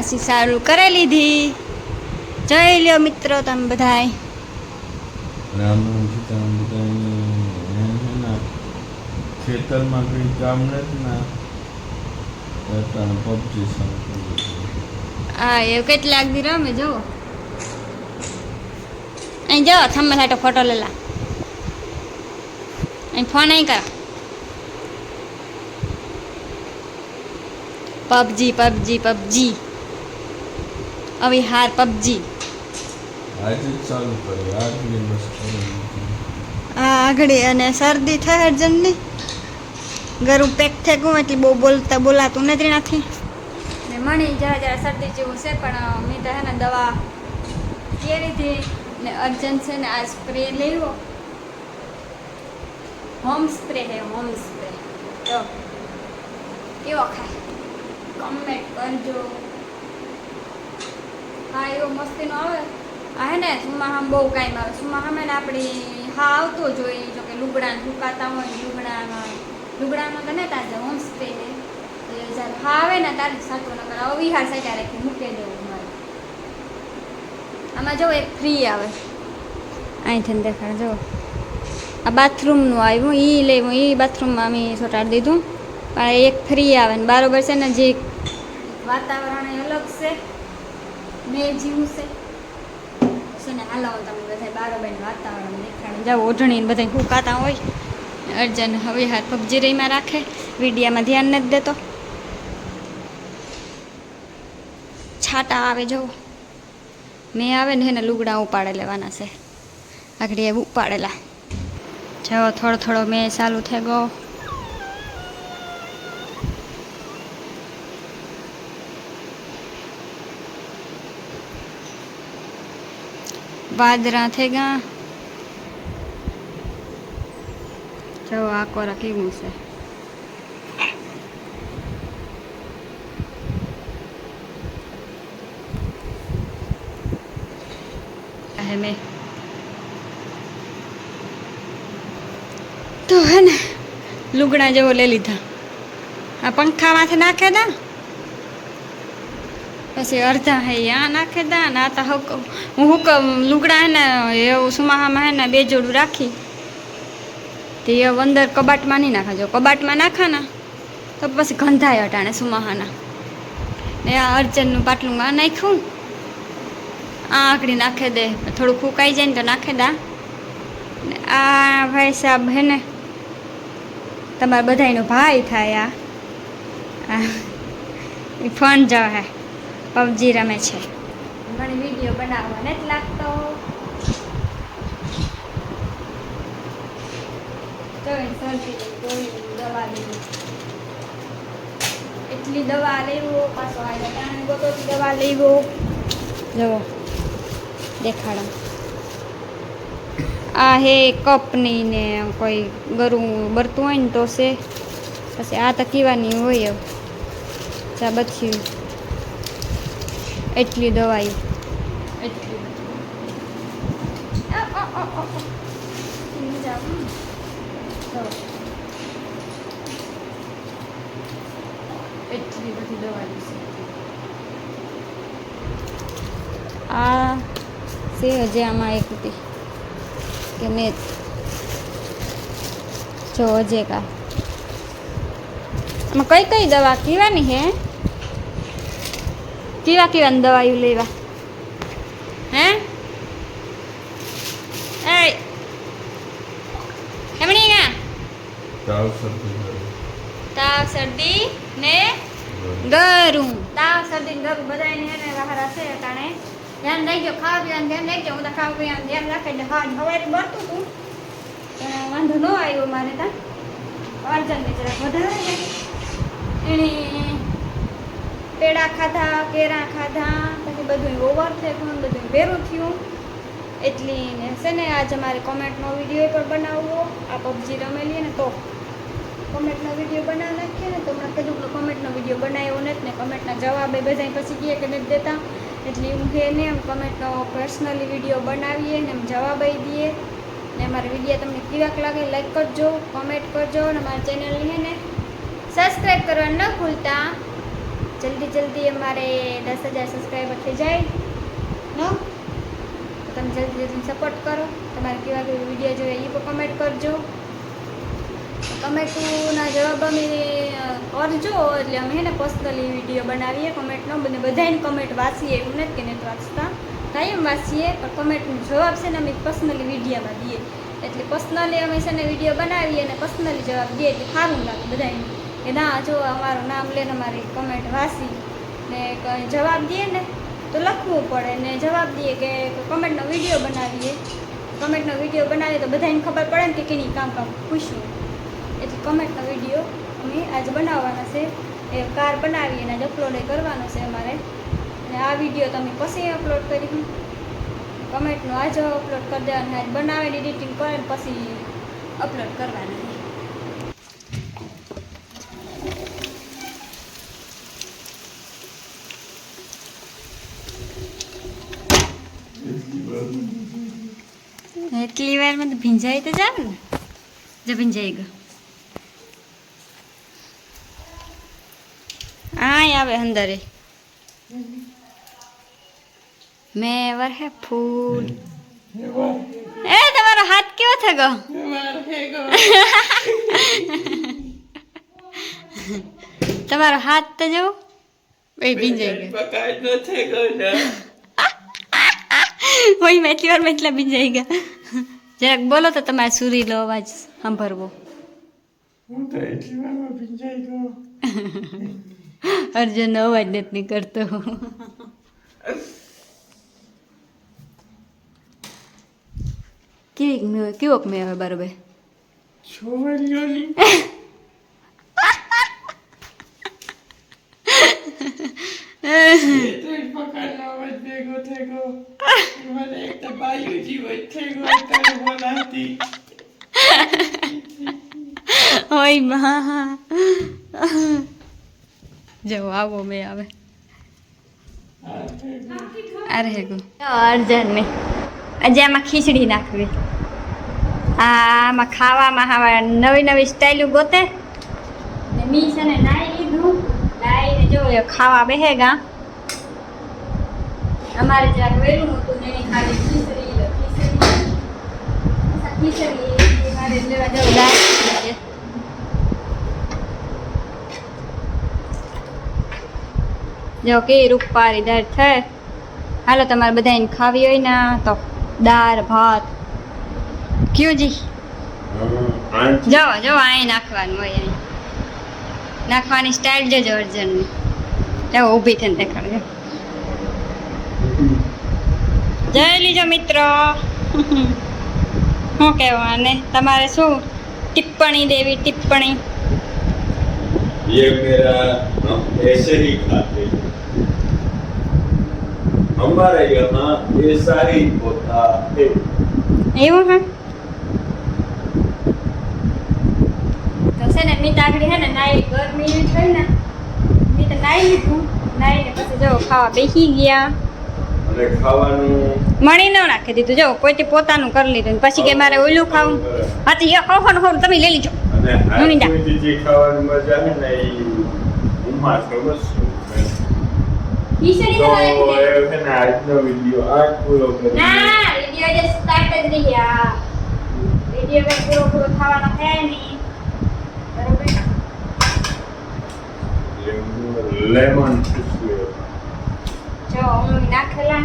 પાછી સારું કરી લીધી. જય લ્યો મિત્રો તમે બધાય. ખેતરમાં કંઈ કામ નથી ના. પબજી હા એ કેટલાક દી રમે જો અહીં જાઓ થંબા સાટો ફોટો લેલા અહીં ફોન અહીં કરો. PUBG PUBG PUBG. અવિહાર પબજી. આજે જ ચાલુ કરી. આગલી બસ કરી. દીધી. આ આગળ અને શરદી થાય અર્જનની ગરું પેક થઈ ગયું એટલે બહુ બોલતા બોલાતું નથી નથી ને મણી જરા જરા શરદી જેવું છે પણ મેં તો હે ને દવા કે લીધી ને અર્જન છે ને આ સ્પ્રે લેવો. હોમ સ્પ્રે હે હોમ સ્પ્રે. તો કેવો ખાય? કમેન્ટ કરજો. હા, એવો મસ્તીનો આવે. આ હે ને સુમાહામ બહુ કાંઈ આવે. સુમાહામ ને આપણી હા આવતો જ હોય જો કે લુગડા સુકાતા હોય લુગડામાં. લુગડામાં તો ને તાજે હોમ સ્પ્રે એ જ્યારે હા આવે ને તારે સાચો ન કરે વિહાર સાઈડ રાખી મૂકી દેવું મારે. આમાં જો એક ફ્રી આવે. અહીંથી દેખાડ, જો. આ બાથરૂમનું આવ્યું એ લેવું એ બાથરૂમમાં અમે ચોટાડી દીધું. પણ એક ફ્રી આવે ને, બરાબર છે ને, જે વાતાવરણ અલગ છે. મેં જીવું છે. ને હાલો તમે બધા બારોબાર વાતાવરણ દેખાડે. જાઓ ઓઢણી બધા ફૂંકાતા હોય. અર્જન હવે હાથ પબજી રહીમાં રાખે. વિડીયામાં ધ્યાન નથી દેતો. છાટા આવે જવું મેં આવે ને એને લુગડા ઉપાડે લેવાના છે. આગળ ઉપાડેલા. જાઓ થોડો થોડો મેં ચાલુ થઈ ગયો. વાદરા થઈ ગયા જો આ કોરા કેવું છે. મેં. તો હે ને, લુગડા જેવો લઈ લીધા. આ પંખામાંથી નાખે દા. પછી અડધા હે, આ નાખે દા ને આ તો હક હું હુક લુગડા હેને એવું સુમાહામાં હે ને, બે જોડું રાખી. તે એ અંદર કબાટમાં નહીં નાખા. જો કબાટમાં નાખાના તો પછી ગંધાય અટાણે સુમાહાના. ને આ અર્જનનું પાટલું આ નાખ્યું. આ આકડી નાખે દે. થોડું ફૂંકાઈ જાય ને તો નાખે દા. આ ભાઈ સાહેબ હે ને, તમારા બધાયનો ભાઈ થાય આ. ફોન જો હે. પબજી રમે છે. મને વીડિયો બનાવવાને જ લાગતો. દવા એટલી દવા લેવો પાછો દવા લેવો. જુઓ દેખાડો. આ હે કપની ને કોઈ ગરું બરતું હોય ને તો છે. પછી આ તો કીવાની હોય ચા બધી એટલી દવાઈ. એટલી આ છે હજી આમાં એક હતી. કે મેં જો હજે કા આમાં કઈ કઈ દવા? પીવાની હે? કેવા કેવા દવાયું લેવા? હે? એમણી ના? તાવ શરદી તાવ શરદી ને ગરું. તાવ શરદી ને ગરું બધાને એને વાહરા હશે કારણે ધ્યાન રાખજો ખાવા પીવાનું ધ્યાન રાખજો હું તો ખાવા પીવાનું ધ્યાન રાખે એટલે હા સવારે બરતું હતું. પણ વાંધો ન આવ્યો મારે ત્યાં અર્જન ને જરાક વધારે ને એણે પેડા ખાધા કેરા ખાધા, પછી બધું ઓવર થયું બધું ભેરું થયું. એટલી છે ને આજે મારે કોમેન્ટનો વીડિયો પણ બનાવવો. આ પબજી રમેલી ને તો કોમેન્ટનો વીડિયો બનાવી નાખીએ ને તો હમણાં કીધું કોમેન્ટનો વીડિયો બનાવ્યો નથી ને કોમેન્ટના જવાબ એ બધા પછી કહે કે નથી દેતા. એટલે કે ને એમ કોમેન્ટનો પર્સનલી વીડિયો બનાવીએ ને એમ જવાબ આપી દઈએ. ને મારા વીડિયો તમને કેવાક લાગે લાઈક કરજો કોમેન્ટ કરજો અને મારા ચેનલની હે ને સબસ્ક્રાઈબ કરવા ન ભૂલતા. જલ્દી જલ્દી અમારે દસ હજાર સબસ્ક્રાઈબર થઈ જાય. નો? તમે જલ્દી જલ્દી સપોર્ટ કરો. તમારે કેવા કેવા વીડિયો જોઈએ એ પણ કમેન્ટ કરજો. કમેન્ટના જવાબ અમે કરજો. એટલે અમે એને પર્સનલી વીડિયો બનાવીએ કમેન્ટનો બધે બધાને કમેન્ટ વાંચીએ. એવું નથી કે નથી વાંચતા. કાયમ વાંચીએ, પણ કમેન્ટનો જવાબ છે ને અમે પર્સનલી વિડીયામાં દઈએ. એટલે પર્સનલી અમે છે ને વીડિયો બનાવીએ અને પર્સનલી જવાબ દઈએ. એટલે સારું લાગે બધાને કે ના, જો અમારું નામ લઈને અમારી કમેન્ટ વાંચી ને કંઈ જવાબ દઈએ ને તો લખવું પડે ને જવાબ દઈએ કે કમેન્ટનો વીડિયો બનાવીએ. કમેન્ટનો વીડિયો બનાવીએ તો બધાને ખબર પડે ને કે કેની કામ કામ પૂછવું એટલે કમેન્ટનો વીડિયો અમે આજે બનાવવાના છે. એ કાર બનાવી અને અપલોડ કરવાનો છે અમારે. અને આ વીડિયો તમે પછી અપલોડ કરી કમેન્ટનો આજે અપલોડ કરી દેવાનું, આજ બનાવીને એડિટિંગ કરે ને પછી અપલોડ કરવાના. એટલી વારમાં તો ભીંજાઈ તો જાવ ને. જો ભીંજાઈ ગયો. આય આવે અંદરે મેં વર હે ફૂલ. એ તમારો હાથ કેવો ગયો? તમારો હાથ તો જો, એ ભીંજાઈ ગયો. હોય મેં એટલી વાર મેં એટલા ભીંજાઈ ગયા. જરાક બોલો તો તમારે સુરીલો અવાજ સાંભળવો. અર્જુન અવાજ નથી કરતો કેવી કેવોક મેં હવે બરોબર? ઓય મા આવો મેં આવે. અરે ગો. અર્જન ને આજે આમાં ખીચડી નાખવી. આમાં ખાવામાં હવે નવી નવી સ્ટાઇલ ગોતે. મી છે ને નાઈ લીધું. નાઈને જો ખાવા બેહેગા અમારે જ્યાં વહેલું હતું ને ખાલી ખીચડી ખીચડી. મારે જો કે રૂપારી દાળ છે. હાલો, તમારે બધાને ખાવી હોય ને, તો દાળ, ભાત. ક્યુજી જી? જો જો અહીં નાખવાનું હોય અહીં નાખવાની સ્ટાઇલ જોજો અર્જનની. જાઓ, ઊભી થઈને દેખાડજો. જય લીજો મિત્રો શું કહેવાને તમારે શું ટિપ્પણી દેવી ટિપ્પણી ये मेरा हम ऐसे ही खाते हैं हमारे यहाँ ऐसा ही होता है એવું હા તો છે ને મીત આગળ હે ને નાઈ ગરમી એવી થઈ ને મીત નાઈ લીધું નાઈને પછી જો ખાવા બેસી ગયા ખાવાનું મણી ન નાખી દીધું. જો કોઈ પોતાનું કરી લીધું પછી કે મારે ઓલું ખાવું. હા તો એ ખોખો ને તમે લઈ લીજો. અને નોની દા. હાથની જે ખાવાની મજા છે ને એ ઉમાં સમજશું તો તો એ ને આજનો વીડિયો આ પૂરો કરી ના વીડિયો જે સ્ટાર્ટ જ રહ્યા વીડિયો કઈ પૂરો પૂરો થવાનો છે નહીં. બરોબર? લેમન નાખેલા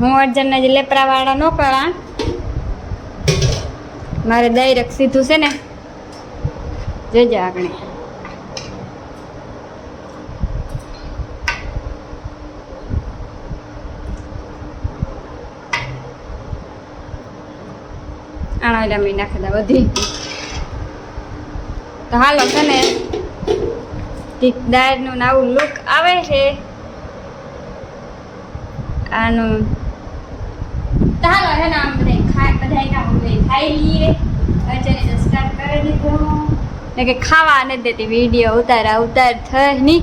હું અર્જનના જે લેપરાવાળા નો કરા મારે ડાયરેક્ટ સીધું છે ને જોજો આપણે આણા ઓલા મેં નાખેલા વધી. તો હાલો છે ને ઠીક નવું લુક આવે છે. આનું તો હાલો હે ને આમ બધા ખાય બધા એના ઉભે ખાઈ લઈએ. અચાનક સ્ટાર્ટ કરી દીધો. ને કે ખાવા નથી દેતી વીડિયો ઉતારા, ઉતાર થઈ નહીં